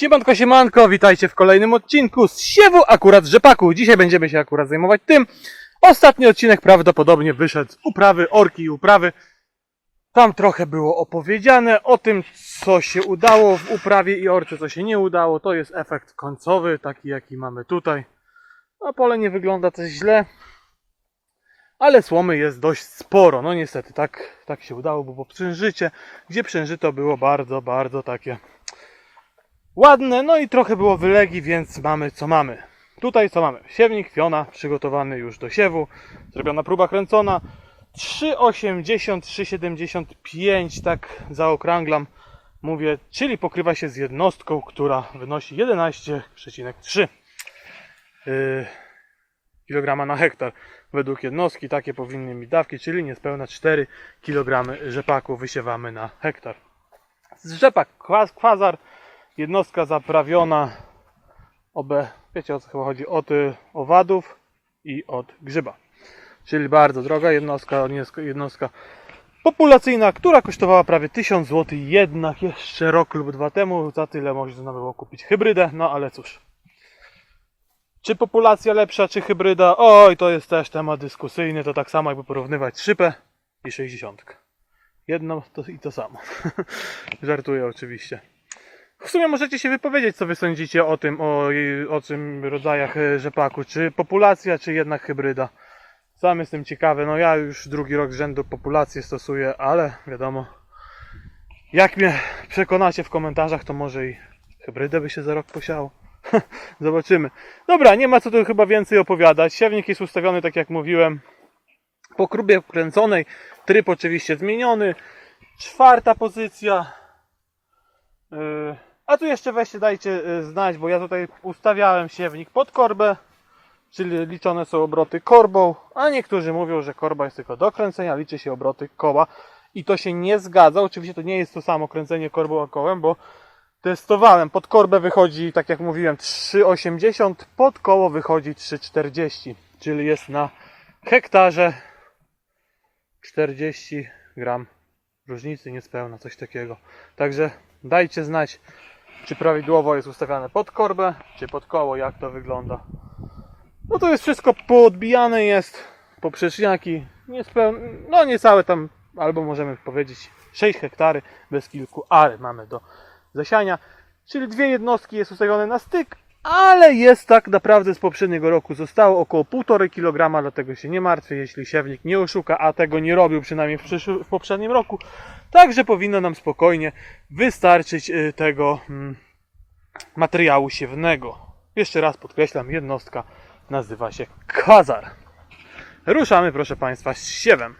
Siemanko, siemanko, witajcie w kolejnym odcinku z siewu akurat rzepaku. Dzisiaj będziemy się akurat zajmować tym. Ostatni odcinek prawdopodobnie wyszedł z uprawy, orki i uprawy. Tam trochę było opowiedziane o tym, co się udało w uprawie i orce, co się nie udało. To jest efekt końcowy, taki jaki mamy tutaj. No pole nie wygląda też źle, ale słomy jest dość sporo. No niestety, tak, tak się udało, bo po przężycie, gdzie przężyto było bardzo, bardzo takie ładne, no i trochę było wylegi, więc mamy co mamy. Tutaj co mamy? Siewnik Fiona przygotowany już do siewu, zrobiona próba kręcona. 3,80, 3,75, tak zaokrąglam, mówię, czyli pokrywa się z jednostką, która wynosi 11,3 yy, kg na hektar. Według jednostki takie powinny mieć dawki, czyli niespełna 4 kg rzepaku wysiewamy na hektar. Z rzepak kwa- kwazar jednostka zaprawiona OB, wiecie o co chyba chodzi, od y, owadów i od grzyba. Czyli bardzo droga jednostka, jednostka- populacyjna, która kosztowała prawie 1000 zł, jednak jeszcze rok lub dwa temu za tyle można było kupić hybrydę, no ale cóż. Czy populacja lepsza, czy hybryda? Oj, to jest też temat dyskusyjny, to tak samo jakby porównywać szypę i 60. Jedno to i to samo. Żartuję oczywiście. W sumie możecie się wypowiedzieć, co wy sądzicie o tym, o, o tym rodzajach e, rzepaku. Czy populacja, czy jednak hybryda. Sam jestem ciekawy. No ja już drugi rok z rzędu populację stosuję, ale wiadomo. Jak mnie przekonacie w komentarzach, to może i hybrydę by się za rok posiało. Zobaczymy. Dobra, nie ma co tu chyba więcej opowiadać. Siewnik jest ustawiony tak jak mówiłem. Po krubie kręconej. Tryb oczywiście zmieniony. Czwarta pozycja. Yy, A tu jeszcze weźcie dajcie yy, znać, bo ja tutaj ustawiałem siewnik pod korbę, czyli liczone są obroty korbą, a niektórzy mówią, że korba jest tylko do kręcenia, liczy się obroty koła i to się nie zgadza. Oczywiście to nie jest to samo kręcenie korbą a kołem, bo testowałem. Pod korbę wychodzi, tak jak mówiłem, 3,80, pod koło wychodzi 3,40, czyli jest na hektarze 40 gram różnicy niespełna, coś takiego. Także dajcie znać, czy prawidłowo jest ustawiane pod korbę, czy pod koło, jak to wygląda. No to jest wszystko poodbijane jest, poprzeczniaki, niespełna, no niecałe tam, albo możemy powiedzieć 6 hektary bez kilku ary mamy do zasiania. Czyli dwie jednostki jest ustawione na styk, ale jest tak naprawdę z poprzedniego roku zostało około 1,5 kg, dlatego się nie martwię, jeśli siewnik nie oszuka, a tego nie robił przynajmniej w, w poprzednim roku. Także powinno nam spokojnie wystarczyć y, tego mm, materiału siewnego. Jeszcze raz podkreślam, jednostka nazywa się Kazar. Ruszamy, proszę Państwa, z siewem.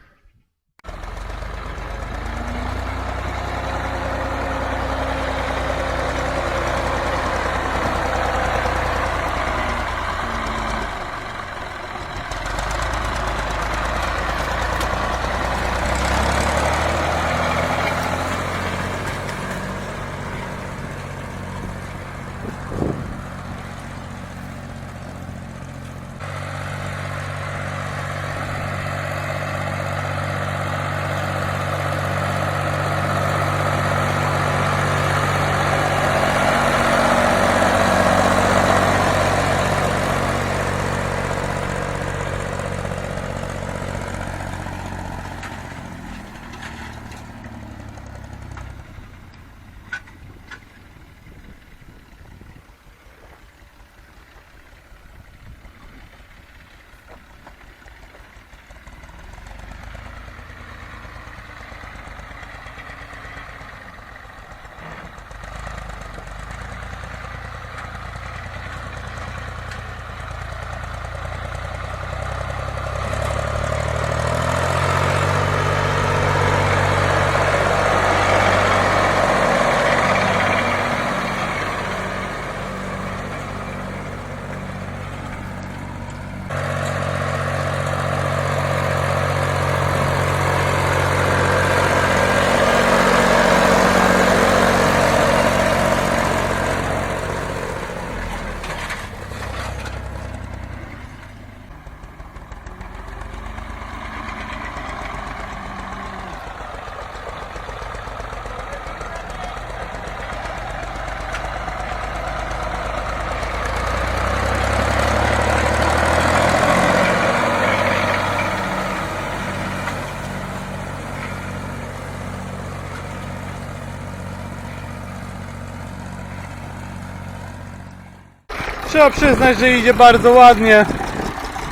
Trzeba przyznać, że idzie bardzo ładnie.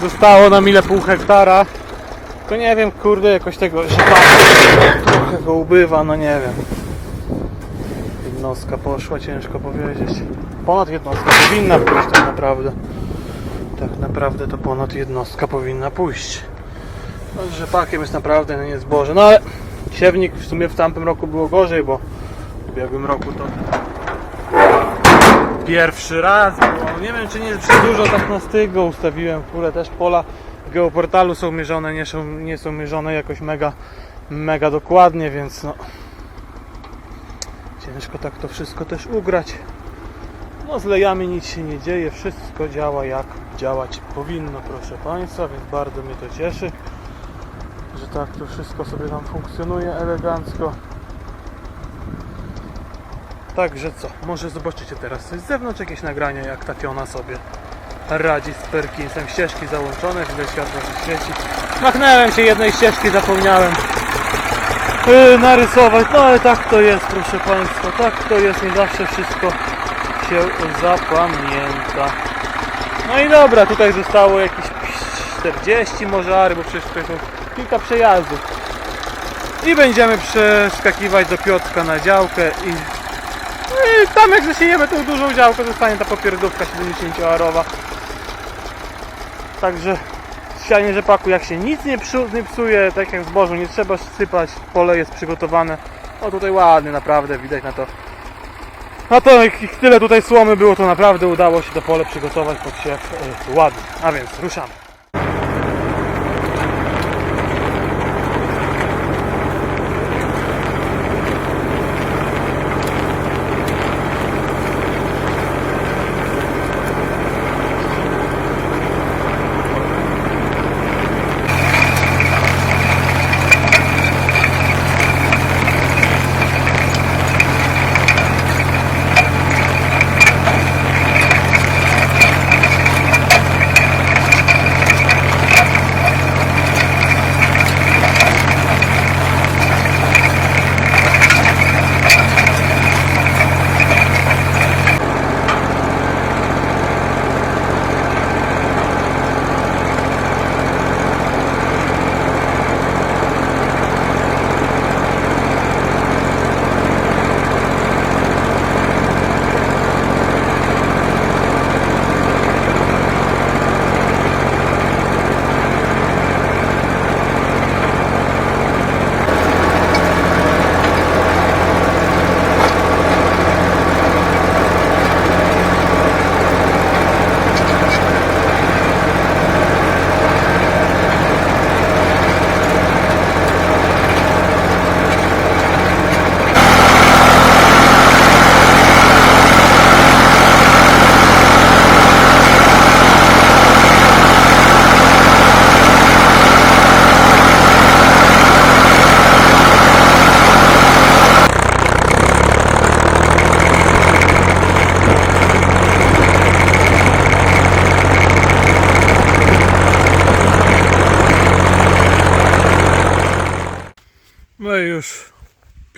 Zostało nam ile pół hektara. To nie wiem, kurde, jakoś tego rzepaku trochę go ubywa, no nie wiem. Jednostka poszła, ciężko powiedzieć. Ponad jednostka powinna pójść tak naprawdę. Tak naprawdę to ponad jednostka powinna pójść. No, z rzepakiem jest naprawdę no nie zboże. No ale siewnik w sumie w tamtym roku było gorzej, bo w ubiegłym roku to pierwszy raz było. Nie wiem czy nie za dużo tak na stygo ustawiłem. Kurde też pola geoportalu są mierzone, nie są, nie są mierzone jakoś mega, mega dokładnie, więc no ciężko tak to wszystko też ugrać. No z lejami nic się nie dzieje, wszystko działa jak działać powinno, proszę Państwa, więc bardzo mnie to cieszy, że tak to wszystko sobie tam funkcjonuje elegancko. Także co, może zobaczycie teraz coś z zewnątrz, jakieś nagrania jak Tationa sobie radzi z Perkinsem. Ścieżki załączone, widać światło się świeci. Machnąłem się jednej ścieżki, zapomniałem yy, narysować, no ale tak to jest proszę Państwa, tak to jest, nie zawsze wszystko się zapamięta. No i dobra, tutaj zostało jakieś 40 może ary, bo przecież tutaj są kilka przejazdów. I będziemy przeskakiwać do Piotrka na działkę i, i tam jak zasiejemy tą dużą działkę zostanie ta popierdówka 70-arowa. Także sianie rzepaku jak się nic nie, psu, nie psuje, tak jak w zbożu, nie trzeba sypać, pole jest przygotowane. O tutaj ładnie naprawdę widać na to. Na to jak tyle tutaj słomy było, to naprawdę udało się to pole przygotować pod siew y, ładnie. A więc ruszamy.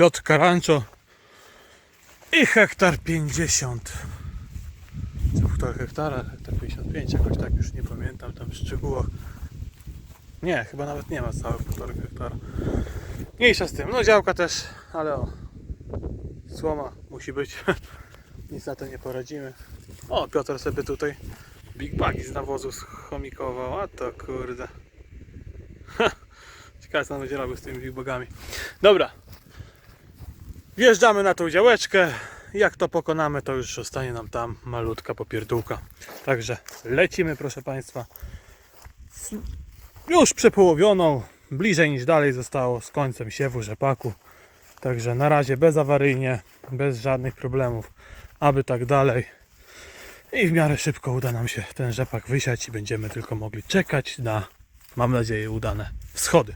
Piotr Karancho i hektar 50. Co półtora hektara, hektar 55, jakoś tak już nie pamiętam tam w szczegółach. Nie, chyba nawet nie ma całych półtora hektara. Mniejsza z tym, no działka też, ale o, słoma musi być. Nic na to nie poradzimy. O, Piotr sobie tutaj Big Bagi z nawozu schomikował, a to kurde. Ciekawe co nam będzie robił z tymi big bagami. Dobra. Wjeżdżamy na tą działeczkę. Jak to pokonamy, to już zostanie nam tam malutka popierdółka. Także lecimy, proszę Państwa. Już przepołowioną. Bliżej niż dalej zostało z końcem siewu rzepaku. Także na razie bezawaryjnie, bez żadnych problemów, aby tak dalej. I w miarę szybko uda nam się ten rzepak wysiać i będziemy tylko mogli czekać na, mam nadzieję, udane wschody.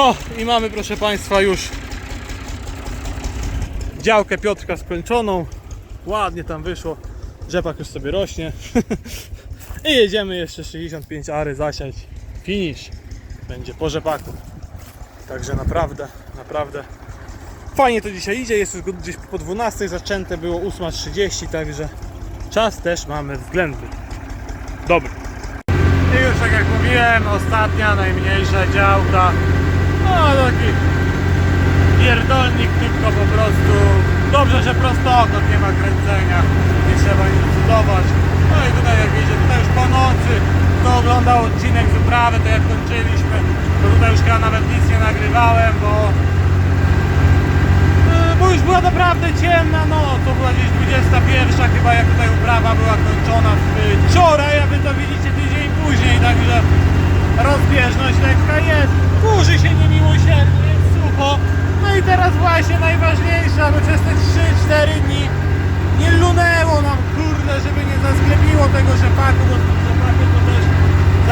No i mamy proszę Państwa już działkę Piotrka skończoną. Ładnie tam wyszło. Rzepak już sobie rośnie. I jedziemy jeszcze 65 ary zasiać. Finish. Będzie po rzepaku. Także naprawdę, naprawdę fajnie to dzisiaj idzie. Jest już gdzieś po 12 zaczęte, było 8.30, także czas też mamy względny. Dobry. I już tak jak mówiłem, ostatnia, najmniejsza działka. No taki pierdolnik tylko po prostu. Dobrze, że prostokąt nie ma kręcenia. Nie trzeba nic cudować. No i tutaj jak widzicie, tutaj już po nocy kto oglądał odcinek z uprawy, to jak kończyliśmy, to tutaj już chyba nawet nic nie nagrywałem, bo e, bo już była naprawdę ciemna noc, to była gdzieś 21 chyba jak tutaj uprawa była kończona w- wczoraj, a wy to widzicie tydzień później, także rozbieżność lekka jest, kurzy się niemiłosiernie, jest sucho, no i teraz właśnie najważniejsze, aby przez te 3-4 dni nie lunęło nam, kurde, żeby nie zasklepiło tego rzepaku, bo rzepaku to też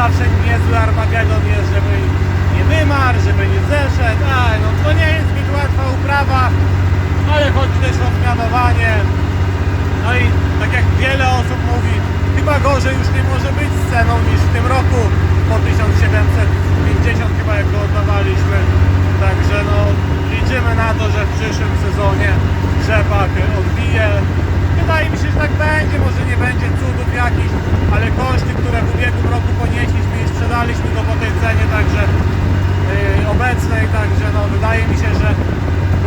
zawsze niezły Armagedon jest, żeby nie wymarł, żeby nie zeszedł, a no to nie jest zbyt łatwa uprawa, ale chodzi też o zmianowanie, no i tak jak wiele osób mówi, chyba gorzej już nie może być z ceną niż w tym roku po 1750 chyba jak go oddawaliśmy. Także no liczymy na to, że w przyszłym sezonie rzepak odbije. Wydaje mi się, że tak będzie, może nie będzie cudów jakichś, ale koszty, które w ubiegłym roku ponieśliśmy i sprzedaliśmy go po tej cenie, także yy, obecnej, także no wydaje mi się, że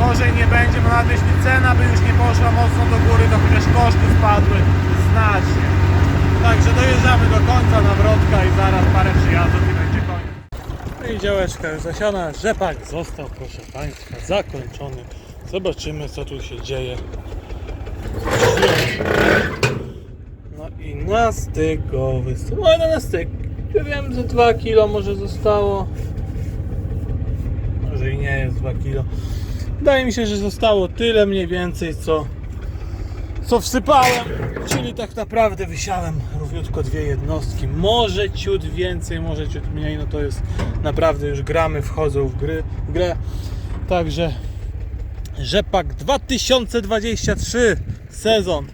gorzej nie będzie, no nawet jeśli cena by już nie poszła mocno do góry, to chociaż koszty spadły znacznie. Także dojeżdżamy do końca nawrotka i zaraz parę przyjazdów i będzie koniec. I działeczka już zasiana, rzepak został proszę Państwa zakończony. Zobaczymy co tu się dzieje. No i na stykowy. No na styk. Ja wiem, że 2 kilo może zostało. Może i nie jest 2 kilo. Wydaje mi się, że zostało tyle mniej więcej, co, co wsypałem. Czyli tak naprawdę wysiałem równiutko dwie jednostki. Może ciut więcej, może ciut mniej. No to jest naprawdę już gramy wchodzą w, gry, w grę. Także Rzepak 2023 sezon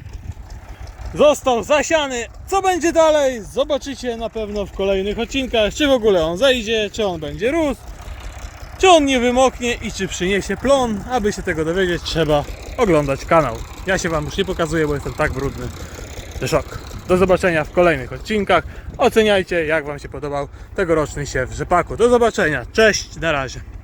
został zasiany. Co będzie dalej? Zobaczycie na pewno w kolejnych odcinkach. Czy w ogóle on zejdzie, czy on będzie rósł czy on nie wymoknie i czy przyniesie plon. Aby się tego dowiedzieć, trzeba oglądać kanał. Ja się Wam już nie pokazuję, bo jestem tak brudny, szok. Do zobaczenia w kolejnych odcinkach. Oceniajcie, jak Wam się podobał tegoroczny siew rzepaku. Do zobaczenia. Cześć, na razie.